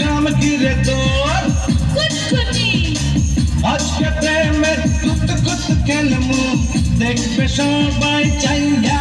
शाम की रे गोर आज के प्रेम में गुप्त गुप्त के नमू। देख पेशा बाई चाहिया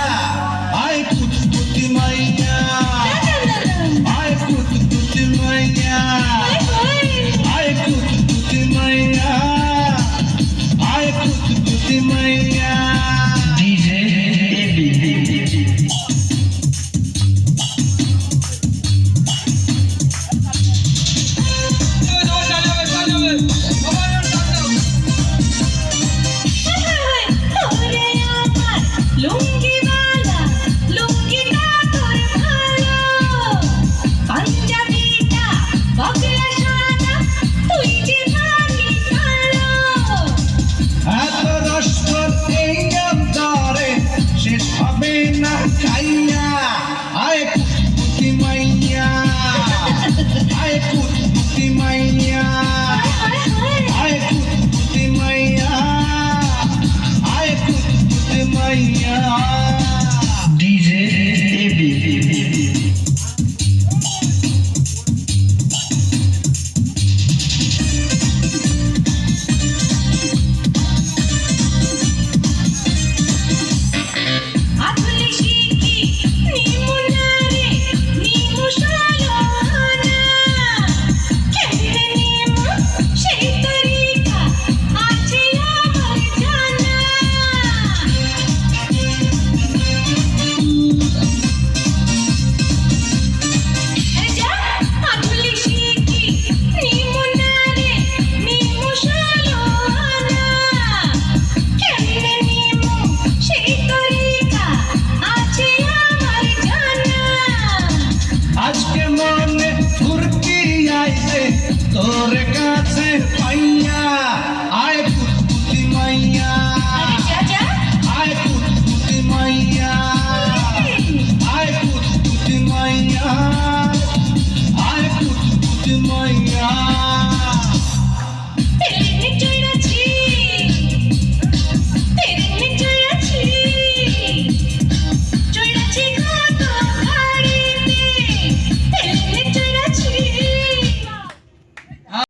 তোর কাছে পাইয়া, আয় পুতুতি মাইয়া। আয় পুতুতি মাইয়া। আয় পুতুতি মাইয়া। আয় পুতুতি মাইয়া।